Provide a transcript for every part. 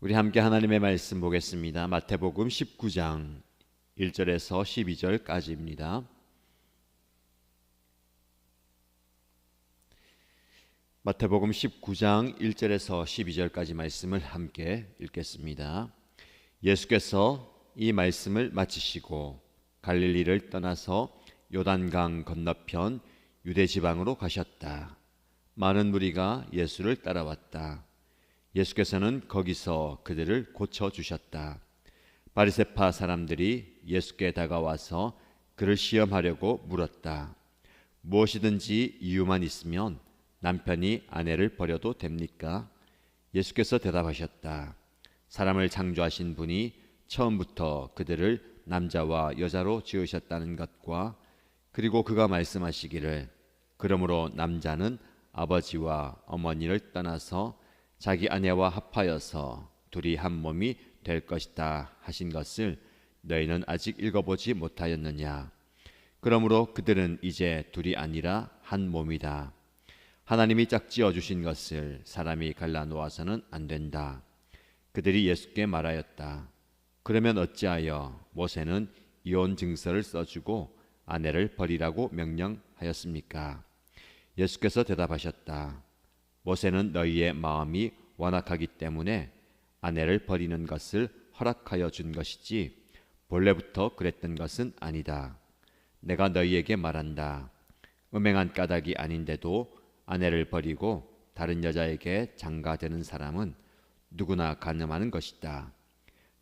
우리 함께 하나님의 말씀 보겠습니다. 마태복음 19장 1절에서 12절까지입니다. 마태복음 19장 1절에서 12절까지 말씀을 함께 읽겠습니다. 예수께서 이 말씀을 마치시고 갈릴리를 떠나서 요단강 건너편 유대 지방으로 가셨다. 많은 무리가 예수를 따라왔다. 예수께서는 거기서 그들을 고쳐 주셨다. 바리새파 사람들이 예수께 다가와서 그를 시험하려고 물었다. 무엇이든지 이유만 있으면 남편이 아내를 버려도 됩니까? 예수께서 대답하셨다. 사람을 창조하신 분이 처음부터 그들을 남자와 여자로 지으셨다는 것과 그리고 그가 말씀하시기를 그러므로 남자는 아버지와 어머니를 떠나서 자기 아내와 합하여서 둘이 한 몸이 될 것이다 하신 것을 너희는 아직 읽어보지 못하였느냐? 그러므로 그들은 이제 둘이 아니라 한 몸이다. 하나님이 짝지어 주신 것을 사람이 갈라 놓아서는 안 된다. 그들이 예수께 말하였다. 그러면 어찌하여 모세는 이혼 증서를 써주고 아내를 버리라고 명령하였습니까? 예수께서 대답하셨다. 모세는 너희의 마음이 완악하기 때문에 아내를 버리는 것을 허락하여 준 것이지 본래부터 그랬던 것은 아니다. 내가 너희에게 말한다. 음행한 까닭이 아닌데도 아내를 버리고 다른 여자에게 장가되는 사람은 누구나 가늠하는 것이다.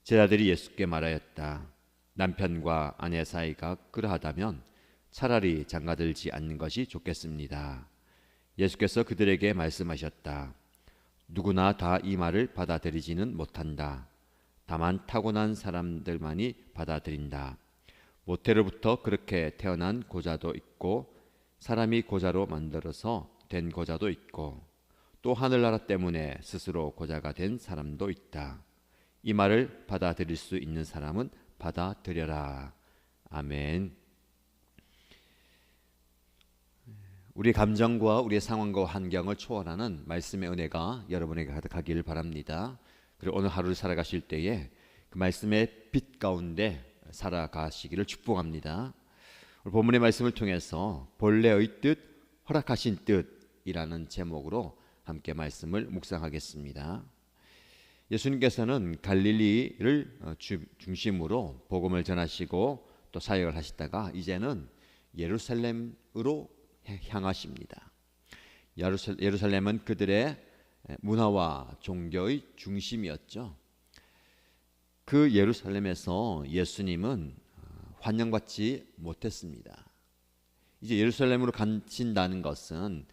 제자들이 예수께 말하였다. 남편과 아내 사이가 그러하다면 차라리 장가들지 않는 것이 좋겠습니다. 예수께서 그들에게 말씀하셨다. 누구나 다 이 말을 받아들이지는 못한다. 다만 타고난 사람들만이 받아들인다. 모태로부터 그렇게 태어난 고자도 있고 사람이 고자로 만들어서 된 고자도 있고 또 하늘나라 때문에 스스로 고자가 된 사람도 있다. 이 말을 받아들일 수 있는 사람은 받아들여라. 아멘. 우리 감정과 우리의 상황과 환경을 초월하는 말씀의 은혜가 여러분에게 가득하기를 바랍니다. 그리고 오늘 하루를 살아가실 때에 그 말씀의 빛 가운데 살아가시기를 축복합니다. 본문의 말씀을 통해서 본래의 뜻, 허락하신 뜻이라는 제목으로 함께 말씀을 묵상하겠습니다. 예수님께서는 갈릴리를 어, 중심으로 복음을 전하시고 또 사역을 하시다가 이제는 예루살렘으로 향하십니다. 예루살렘은 그들의 문화와 종교의 중심이었죠. 그 예루살렘에서 예수님은 어, 환영받지 못했습니다. 이제 예루살렘으로 가신다는 것은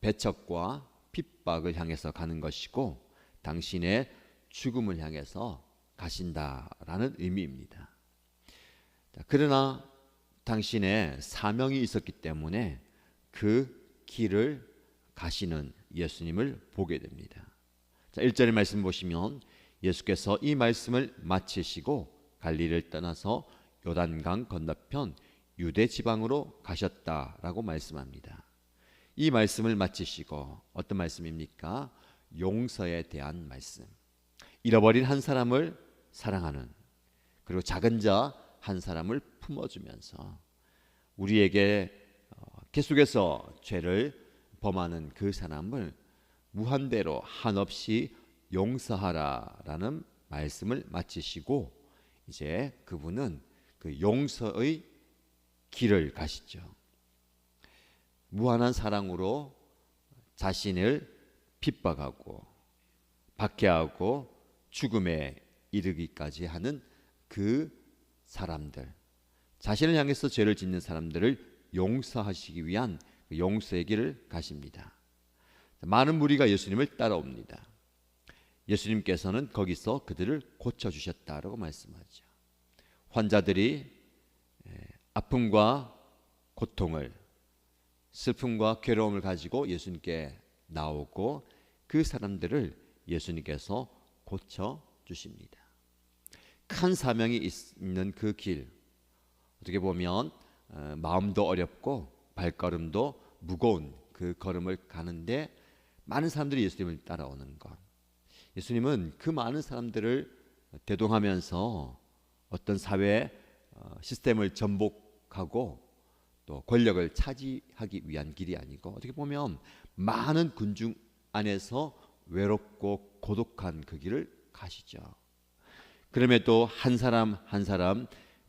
배척과 핍박을 향해서 가는 것이고 당신의 죽음을 향해서 가신다라는 의미입니다. 그러나 당신의 사명이 있었기 때문에 그 길을 가시는 예수님을 보게 됩니다. 자, 1절의 말씀 보시면 예수께서 이 말씀을 마치시고 갈리를 떠나서 요단강 건너편 유대 지방으로 가셨다라고 말씀합니다. 이 말씀을 마치시고 어떤 말씀입니까? 용서에 대한 말씀. 잃어버린 한 사람을 사랑하는 그리고 작은 자 한 사람을 품어주면서 우리에게 어, 계속해서 죄를 범하는 그 사람을 무한대로 한없이 용서하라라는 말씀을 마치시고 이제 그분은 그 용서의 길을 가시죠. 무한한 사랑으로 자신을 핍박하고 박해하고 죽음에 이르기까지 하는 그 사람들, 자신을 향해서 죄를 짓는 사람들을 용서하시기 위한 그 용서의 길을 가십니다. 많은 무리가 예수님을 따라옵니다. 예수님께서는 거기서 그들을 고쳐 주셨다라고 말씀하죠. 환자들이 아픔과 고통을 슬픔과 괴로움을 가지고 예수님께 나오고 그 사람들을 예수님께서 고쳐 주십니다. 큰 사명이 있는 그 길, 어떻게 보면 어, 마음도 어렵고 발걸음도 무거운 그 걸음을 가는데 많은 사람들이 예수님을 따라오는 것. 예수님은 그 많은 사람들을 대동하면서 어떤 사회 어, 시스템을 전복하고 또 권력을 차지하기 위한 길이 아니고 어떻게 보면 많은 군중 안에서 외롭고 고독한 그 길을 가시죠. 그럼에도 한 사람 한 사람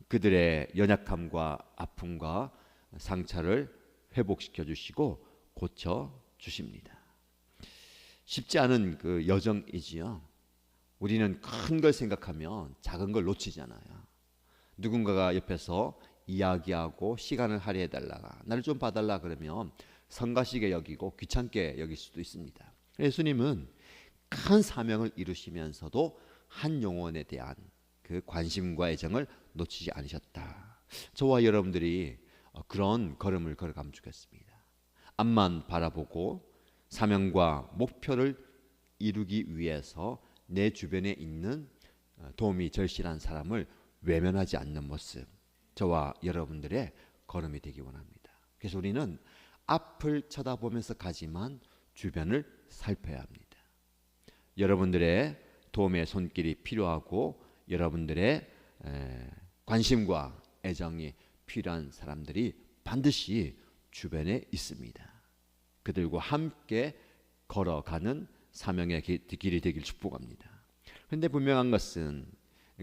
그들의 연약함과 아픔과 상처를 회복시켜 주시고 고쳐 주십니다. 쉽지 않은 그 여정이지요. 우리는 큰 걸 생각하면 작은 걸 놓치잖아요. 누군가가 옆에서 이야기하고 시간을 할애해 달라가 나를 좀 봐달라 그러면 성가시게 여기고 귀찮게 여길 수도 있습니다. 예수님은 큰 사명을 이루시면서도 한 영혼에 대한 그 관심과 애정을 놓치지 않으셨다. 저와 여러분들이 그런 걸음을 걸어가면 좋겠습니다. 앞만 바라보고 사명과 목표를 이루기 위해서 내 주변에 있는 도움이 절실한 사람을 외면하지 않는 모습. 저와 여러분들의 걸음이 되기 원합니다. 그래서 우리는 앞을 쳐다보면서 가지만 주변을 살펴야 합니다. 여러분들의 도움의 손길이 필요하고 여러분들의 관심과 애정이 필요한 사람들이 반드시 주변에 있습니다. 그들과 함께 걸어가는 사명의 길이 되길 축복합니다. 그런데 분명한 것은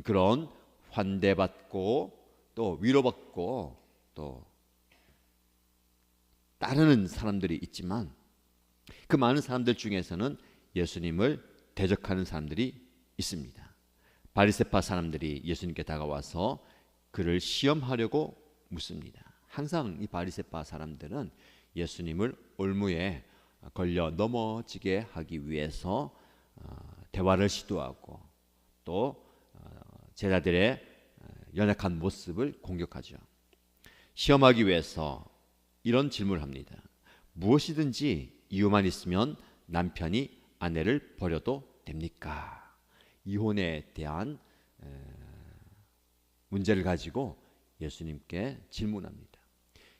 그런 환대받고 또 위로받고 또 따르는 사람들이 있지만 그 많은 사람들 중에서는 예수님을 대적하는 사람들이 있습니다. 바리새파 사람들이 예수님께 다가와서 그를 시험하려고 묻습니다. 항상 이 바리새파 사람들은 예수님을 올무에 걸려 넘어지게 하기 위해서 어, 대화를 시도하고 또 어, 제자들의 어, 연약한 모습을 공격하죠. 시험하기 위해서 이런 질문을 합니다. 무엇이든지 이유만 있으면 남편이 아내를 버려도 됩니까? 이혼에 대한 문제를 가지고 예수님께 질문합니다.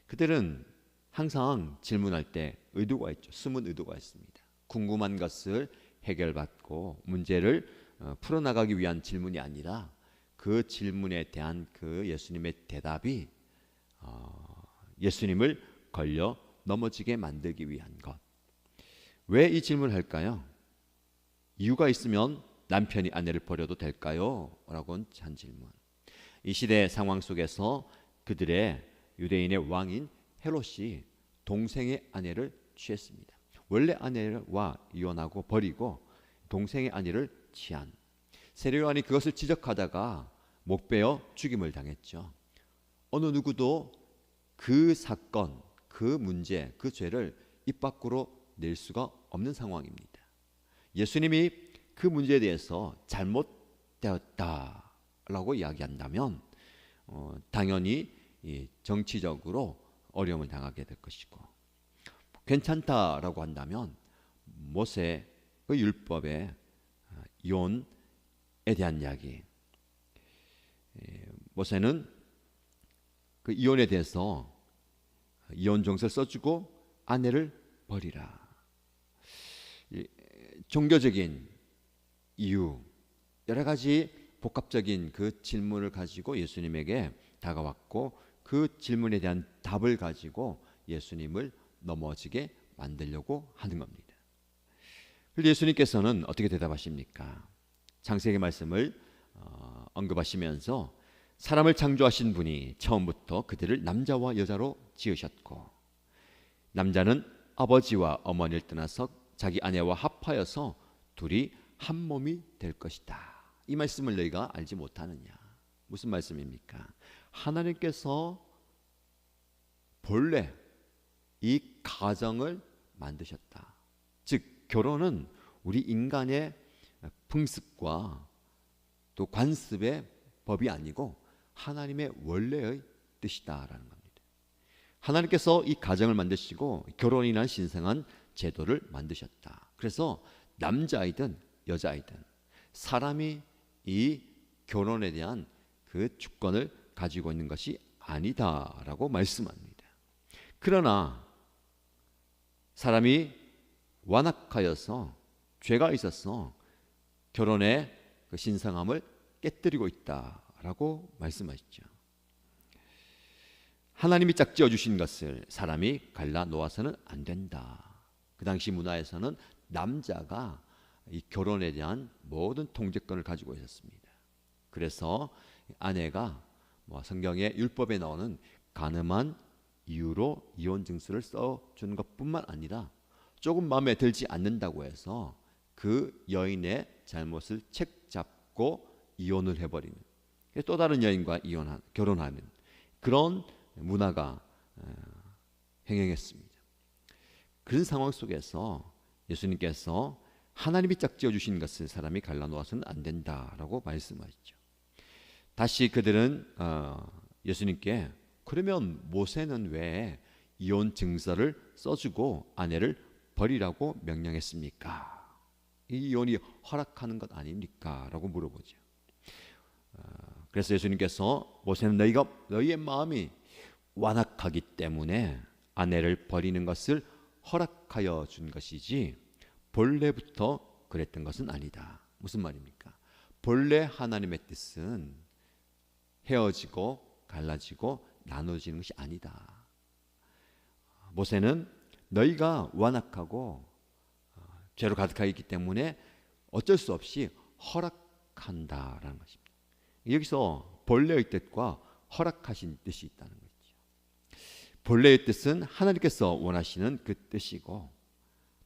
그들은 항상 질문할 때 의도가 있죠. 숨은 의도가 있습니다. 궁금한 것을 해결받고 문제를 어, 풀어나가기 위한 질문이 아니라 그 질문에 대한 그 예수님의 대답이 어, 예수님을 걸려 넘어지게 만들기 위한 것. 왜 이 질문을 할까요? 이유가 있으면 남편이 아내를 버려도 될까요? 라고 한 질문. 이 시대 상황 속에서 그들의 유대인의 왕인 헤롯이 동생의 아내를 취했습니다. 원래 아내와 이혼하고 버리고 동생의 아내를 취한 세례요한이 그것을 지적하다가 목베어 죽임을 당했죠. 어느 누구도 그 사건, 그 문제, 그 죄를 입 밖으로 낼 수가 없는 상황입니다. 예수님이 그 문제에 대해서 잘못되었다 라고 이야기한다면 어, 당연히 정치적으로 어려움을 당하게 될 것이고 괜찮다라고 한다면 모세의 율법에 어, 이혼에 대한 이야기 모세는 그 이혼에 대해서 이혼 정서를 써주고 아내를 버리라. 종교적인 이유 여러 가지 복합적인 그 질문을 가지고 예수님에게 다가왔고 그 질문에 대한 답을 가지고 예수님을 넘어지게 만들려고 하는 겁니다. 그런데 예수님께서는 어떻게 대답하십니까? 창세기 말씀을 어, 언급하시면서 사람을 창조하신 분이 처음부터 그들을 남자와 여자로 지으셨고 남자는 아버지와 어머니를 떠나서 자기 아내와 합하여서 둘이 한 몸이 될 것이다. 이 말씀을 너희가 알지 못하느냐? 무슨 말씀입니까? 하나님께서 본래 이 가정을 만드셨다. 즉 결혼은 우리 인간의 풍습과 또 관습의 법이 아니고 하나님의 원래의 뜻이다라는 겁니다. 하나님께서 이 가정을 만드시고 결혼이란 신성한 제도를 만드셨다. 그래서 남자이든 여자이든 사람이 이 결혼에 대한 그 주권을 가지고 있는 것이 아니다라고 말씀합니다. 그러나 사람이 완악하여서 죄가 있어서 결혼의 그 신성함을 깨뜨리고 있다라고 말씀하시죠. 하나님이 짝지어 주신 것을 사람이 갈라 놓아서는 안 된다. 그 당시 문화에서는 남자가 이 결혼에 대한 모든 통제권을 가지고 있었습니다. 그래서 아내가 뭐 성경의 율법에 나오는 가늠한 이유로 이혼 증서를 써 주는 것뿐만 아니라 조금 마음에 들지 않는다고 해서 그 여인의 잘못을 책 잡고 이혼을 해버리는 또 다른 여인과 이혼한 결혼하는 그런 문화가 어, 행행했습니다. 그런 상황 속에서 예수님께서 하나님이 짝지어 주신 것을 사람이 갈라놓아서는 안 된다라고 말씀하시죠. 다시 그들은 어, 예수님께 그러면 모세는 왜 이혼 증서를 써주고 아내를 버리라고 명령했습니까? 이 이혼이 허락하는 것 아닙니까? 라고 물어보죠. 어, 그래서 예수님께서 모세는 너희가 너희의 마음이 완악하기 때문에 아내를 버리는 것을 허락하여 준 것이지 본래부터 그랬던 것은 아니다. 무슨 말입니까? 본래 하나님의 뜻은 헤어지고 갈라지고 나눠지는 것이 아니다. 모세는 너희가 완악하고 어, 죄로 가득하여 있기 때문에 어쩔 수 없이 허락한다라는 것입니다. 여기서 본래의 뜻과 허락하신 뜻이 있다는 거죠. 본래의 뜻은 하나님께서 원하시는 그 뜻이고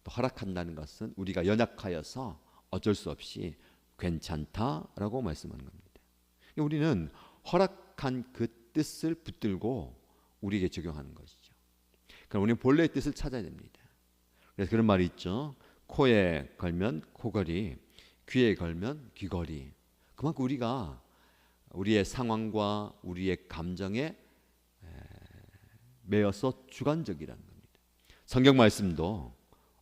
또 허락한다는 것은 우리가 연약하여서 어쩔 수 없이 괜찮다라고 말씀하는 겁니다. 우리는 허락한 그 뜻을 붙들고 우리에게 적용하는 것이죠. 그럼 우리는 본래의 뜻을 찾아야 됩니다. 그래서 그런 말이 있죠. 코에 걸면 코걸이, 귀에 걸면 귀걸이. 그만큼 우리가 우리의 상황과 우리의 감정에 매여서 주관적이라는 겁니다. 성경 말씀도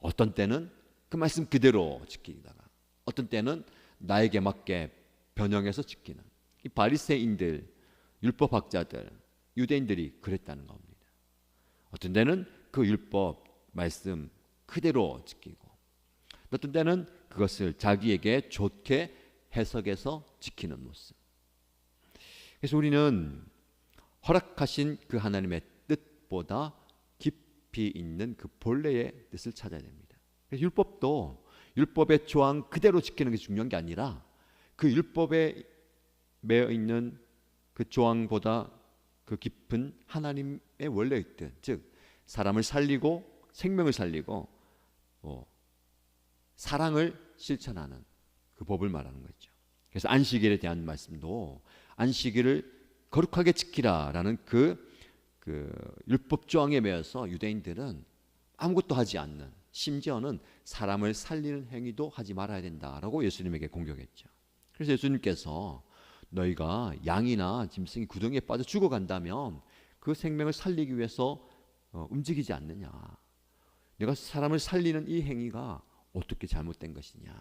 어떤 때는 그 말씀 그대로 지키다가 어떤 때는 나에게 맞게 변형해서 지키는 이 바리새인들, 율법학자들, 유대인들이 그랬다는 겁니다. 어떤 때는 그 율법 말씀 그대로 지키고 어떤 때는 그것을 자기에게 좋게 해석해서 지키는 모습. 그래서 우리는 허락하신 그 하나님의 뜻보다 깊이 있는 그 본래의 뜻을 찾아야 됩니다. 율법도 율법의 조항 그대로 지키는 게 중요한 게 아니라 그 율법에 매여 있는 그 조항보다 그 깊은 하나님의 원래의 뜻, 즉 사람을 살리고 생명을 살리고 뭐 사랑을 실천하는 그 법을 말하는 거죠. 그래서 안식일에 대한 말씀도 안식일을 거룩하게 지키라라는 그, 그 율법 조항에 매여서 유대인들은 아무것도 하지 않는 심지어는 사람을 살리는 행위도 하지 말아야 된다라고 예수님에게 공격했죠. 그래서 예수님께서 너희가 양이나 짐승이 구덩이에 빠져 죽어간다면 그 생명을 살리기 위해서 어, 움직이지 않느냐. 내가 사람을 살리는 이 행위가 어떻게 잘못된 것이냐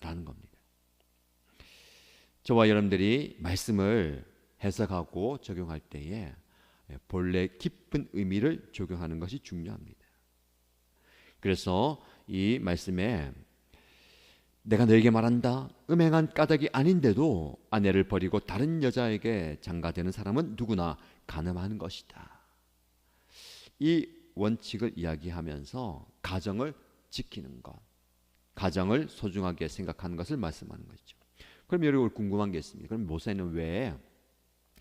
라는 겁니다. 저와 여러분들이 말씀을 해석하고 적용할 때에 본래 깊은 의미를 적용하는 것이 중요합니다. 그래서 이 말씀에 내가 너에게 말한다. 음행한 까닭이 아닌데도 아내를 버리고 다른 여자에게 장가되는 사람은 누구나 가늠하는 것이다. 이 원칙을 이야기하면서 가정을 지키는 것, 가정을 소중하게 생각하는 것을 말씀하는 것이죠. 그럼 여러분 궁금한 게 있습니다. 그럼 모세는 왜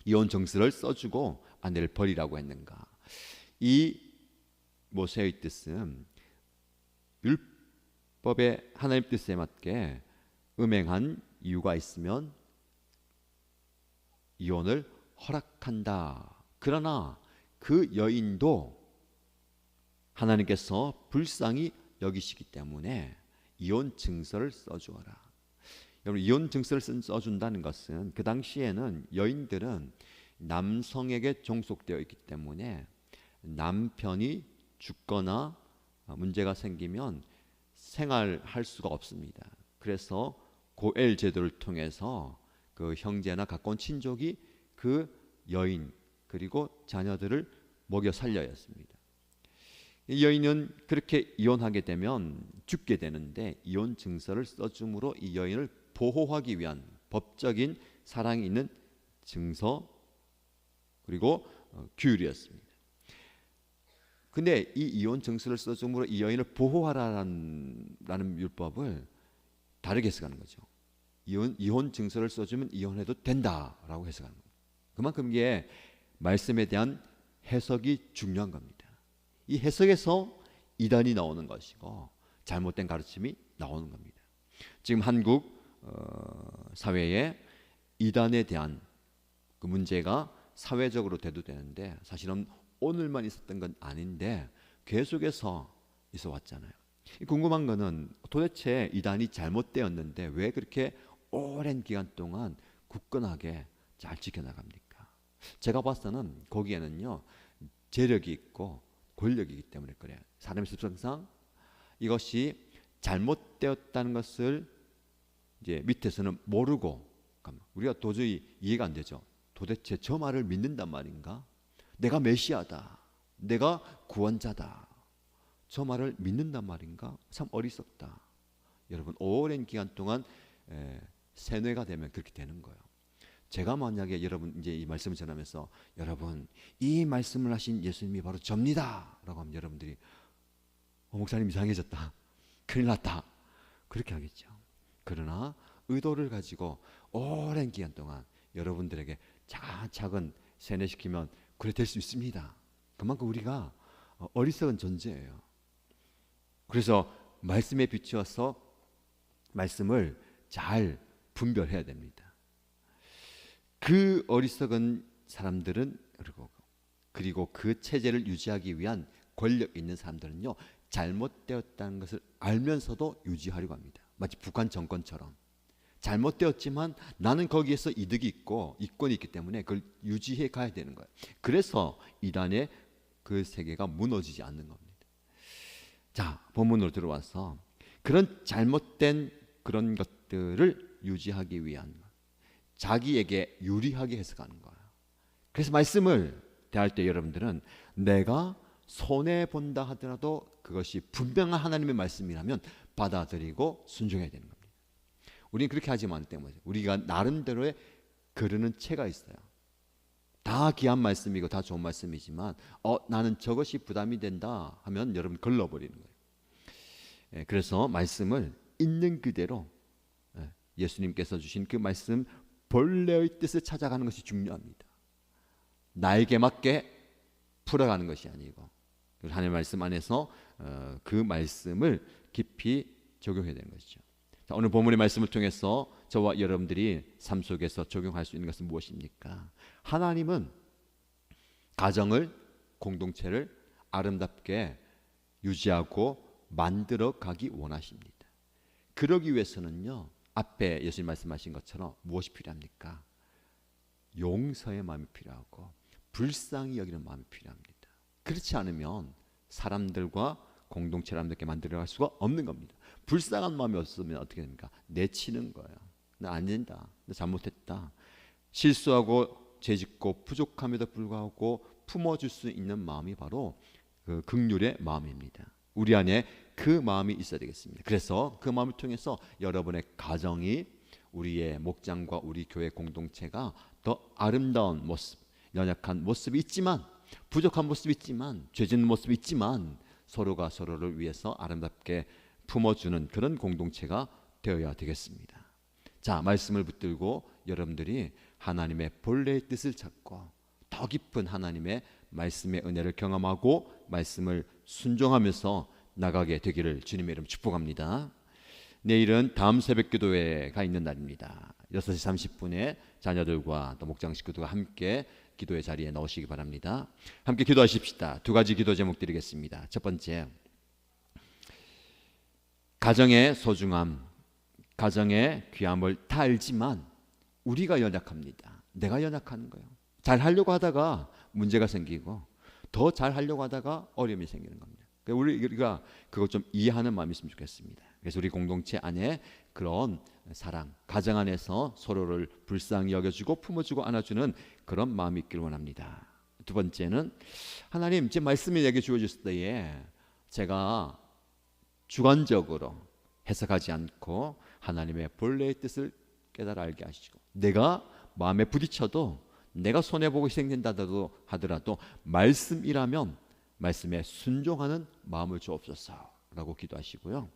이혼 정서를 써주고 아내를 버리라고 했는가? 이 모세의 뜻은 율법의 하나님 뜻에 맞게 음행한 이유가 있으면 이혼을 허락한다. 그러나 그 여인도 하나님께서 불쌍히 여기시기 때문에 이혼 증서를 써주어라. 여러분 이혼 증서를 써준다는 것은 그 당시에는 여인들은 남성에게 종속되어 있기 때문에 남편이 죽거나 문제가 생기면 생활할 수가 없습니다. 그래서 고엘 제도를 통해서 그 형제나 가까운 친족이 그 여인 그리고 자녀들을 먹여 살려야 했습니다. 이 여인은 그렇게 이혼하게 되면 죽게 되는데 이혼 증서를 써줌으로 이 여인을 보호하기 위한 법적인 사랑이 있는 증서 그리고 어, 규율이었습니다. 근데 이 이혼 증서를 써줌으로 이 여인을 보호하라는 라는 율법을 다르게 해석하는 거죠. 이혼 이혼 증서를 써주면 이혼해도 된다라고 해석하는 거예요. 그만큼 이게 말씀에 대한 해석이 중요한 겁니다. 이 해석에서 이단이 나오는 것이고 잘못된 가르침이 나오는 겁니다. 지금 한국 어, 사회에 이단에 대한 그 문제가 사회적으로 대두되는데 사실은 오늘만 있었던 건 아닌데 계속해서 있어 왔잖아요. 궁금한 거는 도대체 이단이 잘못되었는데 왜 그렇게 오랜 기간 동안 굳건하게 잘 지켜나갑니까? 제가 봤을 때는 거기에는요 재력이 있고 권력이기 때문에 그래요. 사람의 습성상 이것이 잘못되었다는 것을 이제 밑에서는 모르고 우리가 도저히 이해가 안 되죠. 도대체 저 말을 믿는단 말인가? 내가 메시아다. 내가 구원자다. 저 말을 믿는단 말인가? 참 어리석다. 여러분 오랜 기간 동안 에, 세뇌가 되면 그렇게 되는 거예요. 제가 만약에 여러분 이제 이 말씀을 전하면서 여러분 이 말씀을 하신 예수님이 바로 접니다라고 하면 여러분들이 어, 목사님 이상해졌다. 큰일 났다. 그렇게 하겠죠. 그러나 의도를 가지고 오랜 기간 동안 여러분들에게 차근차근 세뇌시키면 그래 될 수 있습니다. 그만큼 우리가 어, 어리석은 존재예요. 그래서 말씀에 비추어서 말씀을 잘 분별해야 됩니다. 그 어리석은 사람들은 그리고 그리고 그 체제를 유지하기 위한 권력 있는 사람들은요 잘못되었다는 것을 알면서도 유지하려고 합니다. 마치 북한 정권처럼 잘못되었지만 나는 거기에서 이득이 있고 이권이 있기 때문에 그걸 유지해 가야 되는 거예요. 그래서 이란의 그 세계가 무너지지 않는 겁니다. 자, 본문으로 들어와서 그런 잘못된 그런 것들을 유지하기 위한 자기에게 유리하게 해석하는 거예요. 그래서 말씀을 대할 때 여러분들은 내가 손해 본다 하더라도 그것이 분명한 하나님의 말씀이라면 받아들이고 순종해야 되는 겁니다. 우리는 그렇게 하지 않기 때문에 우리가 나름대로의 거르는 채가 있어요. 다 귀한 말씀이고 다 좋은 말씀이지만 어 나는 저것이 부담이 된다 하면 여러분 걸러버리는 거예요. 예, 그래서 말씀을 있는 그대로 예, 예수님께서 주신 그 말씀 본래의 뜻을 찾아가는 것이 중요합니다. 나에게 맞게 풀어가는 것이 아니고 하나님의 말씀 안에서 어, 그 말씀을 깊이 적용해야 되는 것이죠. 자, 오늘 본문의 말씀을 통해서 저와 여러분들이 삶 속에서 적용할 수 있는 것은 무엇입니까? 하나님은 가정을 공동체를 아름답게 유지하고 만들어 가기 원하십니다. 그러기 위해서는요. 앞에 예수님 말씀하신 것처럼 무엇이 필요합니까? 용서의 마음이 필요하고 불쌍히 여기는 마음이 필요합니다. 그렇지 않으면 사람들과 공동체를 함께 만들어갈 수가 없는 겁니다. 불쌍한 마음이 없으면 어떻게 됩니까? 내치는 거예요. 나안 된다. 나 잘못했다. 실수하고 죄짓고 부족함에도 불구하고 품어줄 수 있는 마음이 바로 그 극률의 마음입니다. 우리 안에 그 마음이 있어야 되겠습니다. 그래서 그 마음을 통해서 여러분의 가정이 우리의 목장과 우리 교회 공동체가 더 아름다운 모습, 연약한 모습이 있지만 부족한 모습이 있지만 죄짓는 모습이 있지만 서로가 서로를 위해서 아름답게 품어주는 그런 공동체가 되어야 되겠습니다. 자, 말씀을 붙들고 여러분들이 하나님의 본래의 뜻을 찾고 더 깊은 하나님의 말씀의 은혜를 경험하고 말씀을 순종하면서 나가게 되기를 주님의 이름 축복합니다. 내일은 다음 새벽 기도회가 있는 날입니다. 6시 30분에 자녀들과 또 목장 식구들과 함께 기도의 자리에 나오시기 바랍니다. 함께 기도하십시다. 두 가지 기도 제목 드리겠습니다. 첫 번째, 가정의 소중함, 가정의 귀함을 다 알지만 우리가 연약합니다. 내가 연약한 거예요. 잘 하려고 하다가 문제가 생기고 더 잘 하려고 하다가 어려움이 생기는 겁니다. 우리가 그것 좀 이해하는 마음이 있으면 좋겠습니다. 그래서 우리 공동체 안에 그런 사랑, 가정 안에서 서로를 불쌍히 여겨주고 품어주고 안아주는 그런 마음이 있길 원합니다. 두 번째는 하나님 제 말씀이 내게 주어졌을 때에 제가 주관적으로 해석하지 않고 하나님의 본래의 뜻을 깨달아 알게 하시고 내가 마음에 부딪혀도 내가 손해 보고 희생된다도 하더라도 말씀이라면 말씀에 순종하는 마음을 주옵소서라고 기도하시고요.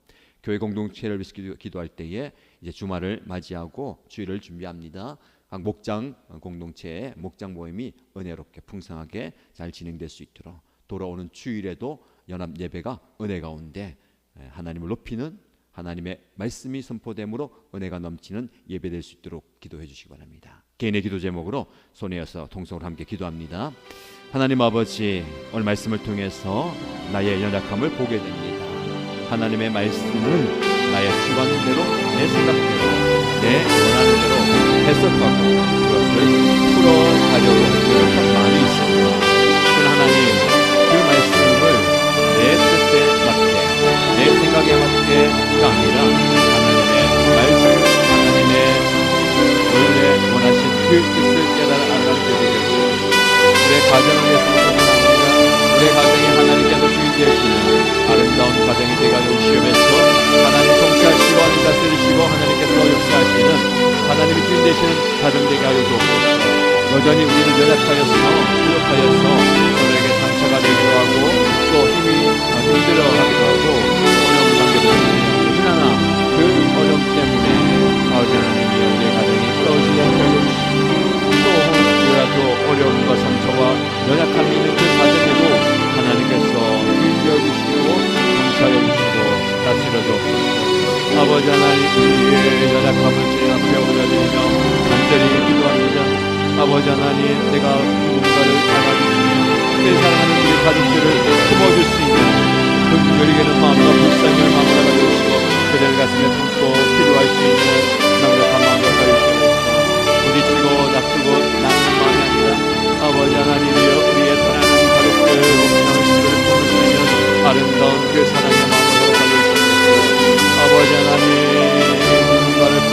교회 공동체를 위해서 기도, 기도 할 때에 이제 주말을 맞이하고 주일을 준비합니다. 각 목장 공동체의 목장 모임이 은혜롭게 풍성하게 잘 진행될 수 있도록 돌아오는 주일에도 연합 예배가 은혜 가운데 예, 하나님을 높이는 하나님의 말씀이 선포됨으로 은혜가 넘치는 예배될 수 있도록 기도해 주시기 바랍니다. 개인의 기도 제목으로 손에어서 동성으로 함께 기도합니다. 하나님 아버지 오늘 말씀을 통해서 나의 연약함을 보게 됩니다. 하나님의 말씀을 나의 주관대로 내 생각대로 내 원하는 대로 해석하고 그것을 풀어가려고 노력한 많이 있습니다. 그러나 하나님 그 말씀을 내 뜻에 맞게 내 생각에 맞게가 아니라 하나님의 말씀 하나님의 원래 원하신 그 뜻을 깨달아 알아가게 하시고 우리의 가정을 위해서. 우리의 가정이 하나님께서 주인 되시 는 아름다운 가정이 되가 시험에서 하나님 통치하시고 하나님 다스리시고 하나님께서 역사하시는 하나님이 주인 되시는 가정 되게 하여 주옵소서. 여전히 우리는 연약하여서 부족하여서 서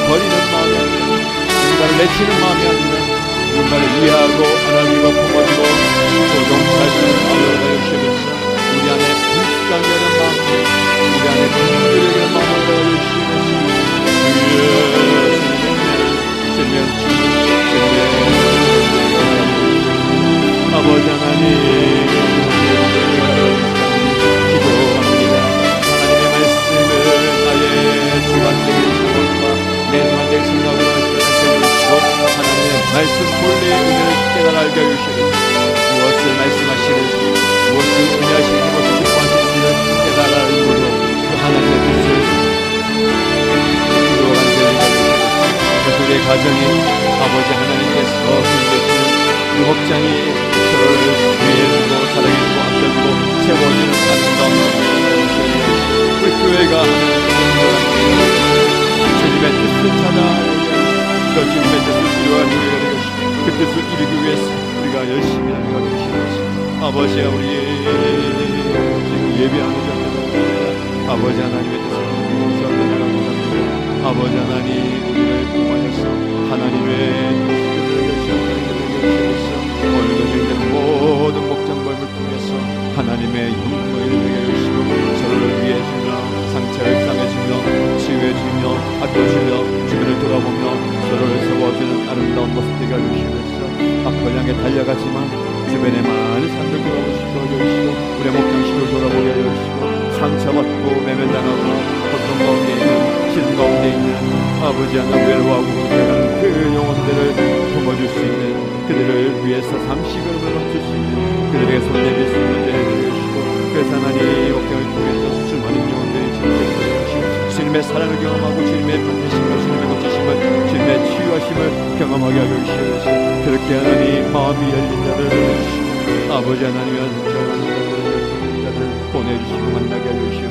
버리는 마음이 아니라 누군가를 내치는 마음이 아니라 누군가를 이해하고 안아주고 품어주고 조종사시는 마음으로 가져주시옵소서 우리 안에 불쌍히 여는 마음 우리 안에 긍휼히 여는 마음으로 가져주시옵소서 주여 아버지 하나님 말씀 본래의 은혜를 깨달아 알게 해주시옵소서 무엇을 말씀하시는지 무엇을 의미하시는지 무엇을 기뻐하시는지를 깨달아 알므로 그 하나님의 뜻을 기도한 되는 그래서 우리의 가정이 아버지 하나님께서 주시는 그 목장이 서로를 위해주고 사랑해주고 아껴주고 세워주는 아름다운 우리 교회가 주님의 뜻을 찾아 또 주님의 뜻을 이루어가는 우리가 되시고 그 뜻을 이루기 위해서 우리가 열심히 것이 되시고 아버지가 우리 지금 예배하는 자들 아버지 하나님의 뜻을 이루어서 나가고 아버지 하나님 우리를 통하여서 하나님의 뜻을 열심히 오늘도 저희들은 모든 목장 벌을 통해서 하나님의 영광을 되게 해주시고 서로를 위해 주며 상처를 싸매주며 치유해주며 아껴주며 주변을 돌아보며 서로를 세워주는 아름다운 모습 되게 해주시면서 앞을 향해 달려가지만 주변에 많은 산들 돌아보시고 해주시고 우리의 목장식을 돌아보게 해주시고 상처받고 매면당하고 고통 가운데 있는 시름 가운데 있는 아버지 하나 외로워하고 고통하는 그 영혼들을 품어줄 수 있는 그들을 위해서 그름을 멈출 수 있는 그들에게 손 내밀 수 있는 데 해주시고 그래서 하나님 목장을 통해서 수많은 영혼들이 지켜주시고 주님의 사랑을 경험하고 주님의 반드심을 주님의 고치심을 주님의 치유하심을 경험하게 하여 주시옵소서. 그렇게 하나님 마음이 열린 자들 해주시고 아버지 하나님의 자들 보내주시고 만나게 하여 주시면서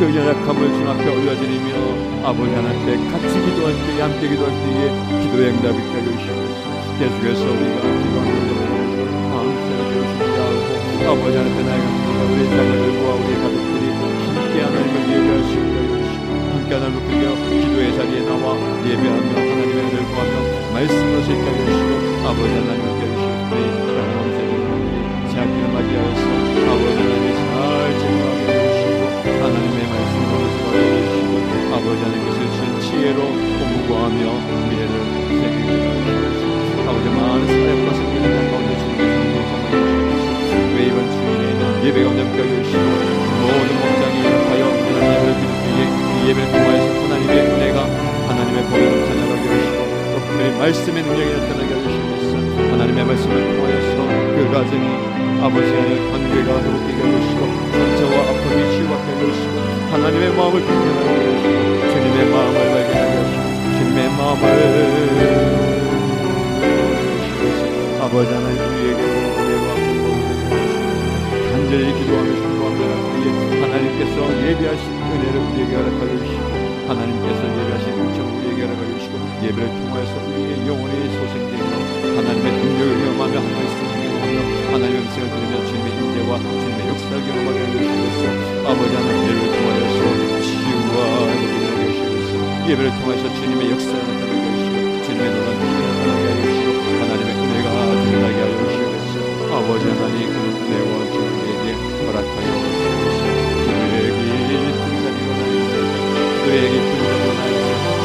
그 연약함을 주 앞에 올려드리며 아버지 하나님께 같이 기도할 때에 함께 기도할 때에 기도의 응답이 주시면서 계속해서 우리가 기도하는 데를 마음 세워주시기도 하고 아버지 하나님께 나의 감사가 우리 자녀들과 우리 가족들이 함께 하나님을 예배할 수 있게 주시고 함께 하나님을 그려 기도의 자리에 나와 예배하며 하나님의 은혜를 구하며 말씀으로 하여 주시고 아버지 해주시고 우리 말씀의 능력이 나타나게 하시옵소서 하나님의 말씀을 통하여서 그 가정이 아버지와의 관계가 회복되게 하시고 상처와 아픔이 치유받게 하시고 하나님의 마음을 변경하게 하시고 주님의 마음을 발견하게 하시고 주님의 마음을. 아버지 하나님 우리에게 은혜와 간절히 기도하며 충고하며 우리 하나님께서 예비하신 은혜를 우리에게 허락하여 주시고 하나님께서 예비하신 은총 우리에게 허락하여 주시고 예배를 통하여서 우리의 영혼이 소생되며 하나님의 능력을 경험하며 하나님의 소생을 하며 하나님의 음성을 들으며 주님의 임재와 주님의 역사를 경험하게 주시옵소서. 아버지 하나님 예배를 통하여서 치유와 능력을 주시면서. 예배를 통하여서 주님의 역사를 나타나게 하시고 주님의 놀라운 능력을 나타나게 하시고 하나님의 은혜가 드러나게 하여 주시면서. 아버지 하나님 그 은혜와 주님에게 허락하여 주시옵소서. 그에게 풍성이 원하옵소서. 그에게 풍성이 원하옵소서.